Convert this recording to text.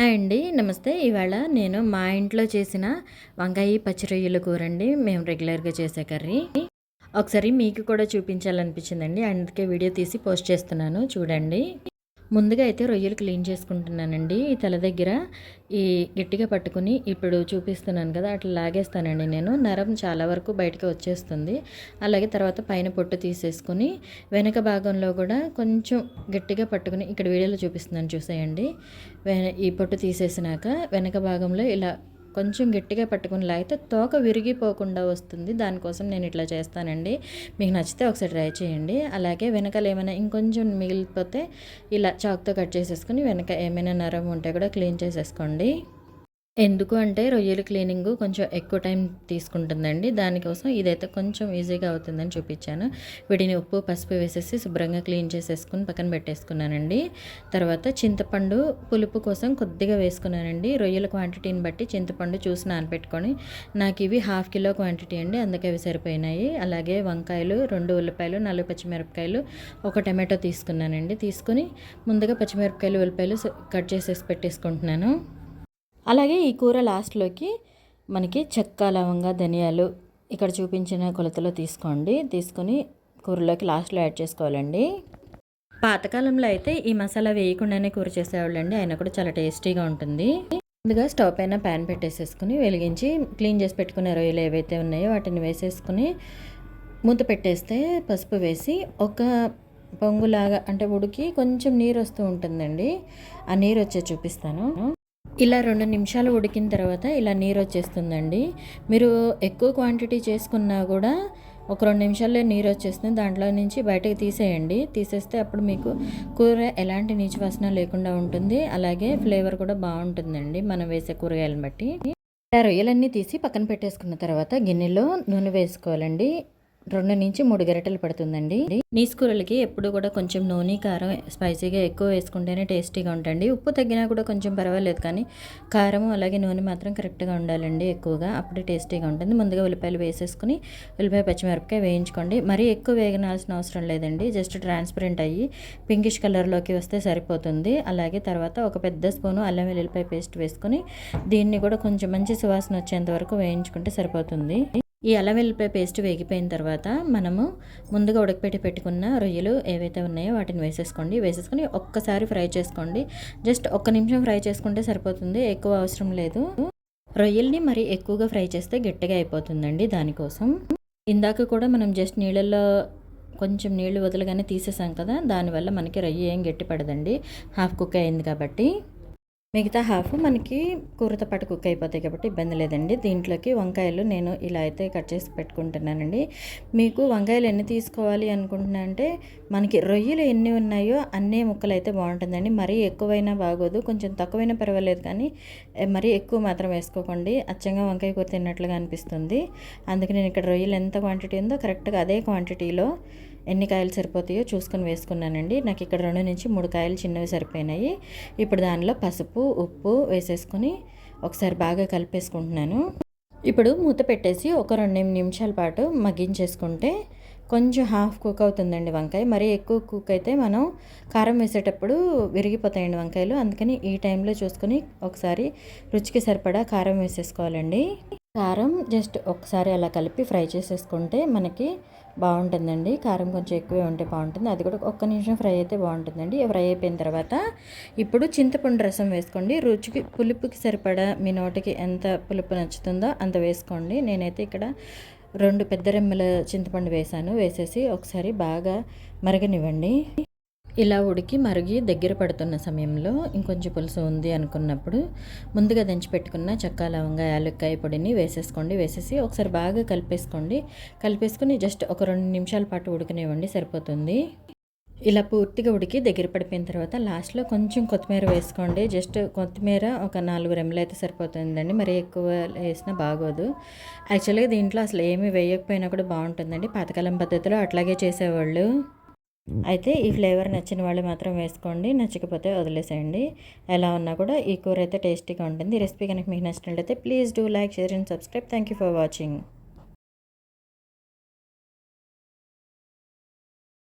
Hi అండి నమస్తే. ఇవాళ నేను మా ఇంట్లో చేసిన వంకాయ పచ్చి రొయ్యల కూర అండి మేము రెగ్యులర్గా చేసే కర్రీ. ఒకసారి మీకు కూడా చూపించాలనిపించిందండి. అందుకే వీడియో తీసి పోస్ట్ చేస్తున్నాను. చూడండి. ముందుగా అయితే రొయ్యలు క్లీన్ చేసుకుంటున్నానండి. ఈ తల దగ్గర ఈ గట్టిగా పట్టుకుని ఇప్పుడు చూపిస్తున్నాను కదా అట్లా లాగేస్తానండి నేను. నరం చాలా వరకు బయటకు వచ్చేస్తుంది. అలాగే తర్వాత పైన పొట్టు తీసేసుకుని వెనక భాగంలో కూడా కొంచెం గట్టిగా పట్టుకుని ఇక్కడ వీడియోలో చూపిస్తున్నాను చూసేయండి. ఈ పొట్టు తీసేసినాక వెనక భాగంలో ఇలా కొంచెం గట్టిగా పట్టుకుని లాగితే తోక విరిగిపోకుండా వస్తుంది. దానికోసం నేను ఇట్లా చేస్తానండి. మీకు నచ్చితే ఒకసారి ట్రై చేయండి. అలాగే వెనకాల ఏమైనా ఇంకొంచెం మిగిలిపోతే ఇలా చాక్తో కట్ చేసేసుకుని వెనక ఏమైనా నరం ఉంటే కూడా క్లీన్ చేసేసుకోండి. ఎందుకు అంటే రొయ్యలు క్లీనింగ్ కొంచెం ఎక్కువ టైం తీసుకుంటుందండి. దానికోసం ఇదైతే కొంచెం ఈజీగా అవుతుందని చూపించాను. వీటిని ఉప్పు పసుపు వేసేసి శుభ్రంగా క్లీన్ చేసేసుకుని పక్కన పెట్టేసుకున్నానండి. తర్వాత చింతపండు పులుపు కోసం కొద్దిగా వేసుకున్నానండి. రొయ్యల క్వాంటిటీని బట్టి చింతపండు చూసి నానబెట్టుకొని నాకు ఇవి హాఫ్ కిలో క్వాంటిటీ అండి అందుకే అవి సరిపోయినాయి. అలాగే వంకాయలు రెండు ఉల్లిపాయలు నాలుగు పచ్చిమిరపకాయలు ఒక టమాటో తీసుకున్నానండి. తీసుకుని ముందుగా పచ్చిమిరపకాయలు ఉల్లిపాయలు కట్ చేసేసి పెట్టేసుకుంటున్నాను. అలాగే ఈ కూర లాస్ట్లోకి మనకి చెక్క లవంగా ధనియాలు ఇక్కడ చూపించిన కొలతలో తీసుకోండి. తీసుకొని కూరలోకి లాస్ట్లో యాడ్ చేసుకోవాలండి. పాతకాలంలో అయితే ఈ మసాలా వేయకుండానే కూర చేసేవాళ్ళండి. అయినా కూడా చాలా టేస్టీగా ఉంటుంది. ముందుగా స్టవ్ పైన ప్యాన్ పెట్టేసేసుకుని వెలిగించి క్లీన్ చేసి పెట్టుకునే రొయ్యలు ఏవైతే ఉన్నాయో వాటిని వేసేసుకుని మూత పెట్టేస్తే పసుపు వేసి ఒక పొంగులాగా అంటే ఉడికి కొంచెం నీరు వస్తూ ఉంటుందండి. ఆ నీరు వచ్చే చూపిస్తాను. ఇలా రెండు నిమిషాలు ఉడికిన తర్వాత ఇలా నీరు వచ్చేస్తుందండి. మీరు ఎక్కువ క్వాంటిటీ చేసుకున్నా కూడా ఒక రెండు నిమిషాల్లో నీరు వచ్చేస్తుంది. దాంట్లో నుంచి బయటకు తీసేయండి. తీసేస్తే అప్పుడు మీకు కూర ఎలాంటి నీచు వాసన లేకుండా ఉంటుంది. అలాగే ఫ్లేవర్ కూడా బాగుంటుందండి మనం వేసే కూరగాయలను బట్టి. రొయ్యలన్నీ తీసి పక్కన పెట్టేసుకున్న తర్వాత గిన్నెలో నూనె వేసుకోవాలండి. రెండు నుంచి మూడు గరిటెలు పడుతుందండి. నీసు కూరలకి ఎప్పుడు కూడా కొంచెం నూనె కారం స్పైసీగా ఎక్కువ వేసుకుంటేనే టేస్టీగా ఉంటుంది ఉప్పు తగ్గినా కూడా కొంచెం పర్వాలేదు కానీ కారం అలాగే నూనె మాత్రం కరెక్ట్గా ఉండాలండి ఎక్కువగా. అప్పుడే టేస్టీగా ఉంటుంది. ముందుగా ఉల్లిపాయలు వేసేసుకుని ఉల్లిపాయ పచ్చిమిరపకాయ వేయించుకోండి. మరీ ఎక్కువ వేగనాల్సిన అవసరం లేదండి. జస్ట్ ట్రాన్స్పరెంట్ అయ్యి పింకిష్ కలర్లోకి వస్తే సరిపోతుంది. అలాగే తర్వాత ఒక పెద్ద స్పూను అల్లం వెల్లుల్లిపాయ పేస్ట్ వేసుకుని దీన్ని కూడా కొంచెం మంచి సువాసన వచ్చేంత వరకు వేయించుకుంటే సరిపోతుంది. ఈ అల్లం వెల్లిపాయ పేస్ట్ వేగిపోయిన తర్వాత మనము ముందుగా ఉడకపెట్టి పెట్టుకున్న రొయ్యలు ఏవైతే ఉన్నాయో వాటిని వేసేసుకోండి. వేసేసుకొని ఒక్కసారి ఫ్రై చేసుకోండి. జస్ట్ ఒక్క నిమిషం ఫ్రై చేసుకుంటే సరిపోతుంది. ఎక్కువ అవసరం లేదు. రొయ్యల్ని మరి ఎక్కువగా ఫ్రై చేస్తే గట్టిగా అయిపోతుందండి దానికోసం. ఇందాక కూడా మనం జస్ట్ నీళ్ళల్లో కొంచెం నీళ్ళు వదలగానే తీసేసాం కదా దానివల్ల మనకి రొయ్య ఏం గట్టి పడదండి హాఫ్ కుక్ అయింది కాబట్టి. మిగతా హాఫ్ మనకి కూరతో పాటు కుక్ అయిపోతాయి కాబట్టి ఇబ్బంది లేదండి. దీంట్లోకి వంకాయలు నేను ఇలా అయితే కట్ చేసి పెట్టుకుంటున్నానండి. మీకు వంకాయలు ఎన్ని తీసుకోవాలి అనుకుంటున్నా అంటే మనకి రొయ్యలు ఎన్ని ఉన్నాయో అన్నీ ముక్కలు అయితే బాగుంటుందండి. మరీ ఎక్కువైనా బాగోదు. కొంచెం తక్కువైనా పర్వాలేదు కానీ మరీ ఎక్కువ మాత్రం వేసుకోకండి. అచ్చంగా వంకాయ కూర తిన్నట్లుగా అనిపిస్తుంది. అందుకే నేను ఇక్కడ రొయ్యలు ఎంత క్వాంటిటీ ఉందో కరెక్ట్గా అదే క్వాంటిటీలో ఎన్ని కాయలు సరిపోతాయో చూసుకొని వేసుకున్నానండి. నాకు ఇక్కడ రెండు నుంచి మూడు కాయలు చిన్నవి సరిపోయినాయి. ఇప్పుడు దానిలో పసుపు ఉప్పు వేసేసుకొని ఒకసారి బాగా కలిపేసుకుంటున్నాను. ఇప్పుడు మూత పెట్టేసి ఒక రెండు నిమిషాల పాటు మగ్గించేసుకుంటే కొంచెం హాఫ్ కుక్ అవుతుందండి వంకాయ. మరీ ఎక్కువ కుక్ అయితే మనం కారం వేసేటప్పుడు విరిగిపోతాయండి వంకాయలు. అందుకని ఈ టైంలో చూసుకొని ఒకసారి రుచికి సరిపడా కారం వేసేసుకోవాలండి. కారం జస్ట్ ఒకసారి అలా కలిపి ఫ్రై చేసేసుకుంటే మనకి బాగుంటుందండి. కారం కొంచెం ఎక్కువే ఉంటే బాగుంటుంది. అది కూడా ఒక్క నిమిషం ఫ్రై అయితే బాగుంటుందండి. ఫ్రై అయిపోయిన తర్వాత ఇప్పుడు చింతపండు రసం వేసుకోండి. రుచికి పులుపుకి సరిపడా మీ నోటికి ఎంత పులుపు నచ్చుతుందో అంత వేసుకోండి. నేనైతే ఇక్కడ రెండు పెద్ద రెమ్మల చింతపండు వేసాను. వేసేసి ఒకసారి బాగా మరగనివ్వండి. ఇలా ఉడికి మరిగి దగ్గర పడుతున్న సమయంలో ఇంకొంచెం పులుసు ఉంది అనుకున్నప్పుడు ముందుగా దంచి పెట్టుకున్న చక్కా లవంగా యాలక్కాయ పొడిని వేసేసుకోండి. వేసేసి ఒకసారి బాగా కలిపేసుకోండి. కలిపేసుకుని జస్ట్ ఒక రెండు నిమిషాల పాటు ఉడకనివ్వండి సరిపోతుంది. ఇలా పూర్తిగా ఉడికి దగ్గర పడిపోయిన తర్వాత లాస్ట్లో కొంచెం కొత్తిమీర వేసుకోండి. జస్ట్ కొత్తిమీర ఒక నాలుగు రెమ్మలు అయితే సరిపోతుందండి. మరి ఎక్కువ వేసినా బాగోదు. యాక్చువల్గా దీంట్లో అసలు ఏమి వేయకపోయినా కూడా బాగుంటుందండి. పాతకాలం పద్ధతిలో అట్లాగే చేసేవాళ్ళు. అయితే ఈ ఫ్లేవర్ నచ్చిన వాళ్ళు మాత్రం వేసుకోండి నచ్చకపోతే వదిలేసేయండి. ఎలా ఉన్నా కూడా ఈ కూర అయితే టేస్టీగా ఉంటుంది. ఈ రెసిపీ కనుక మీకు నచ్చినట్లయితే please do like share and subscribe. Thank you for watching.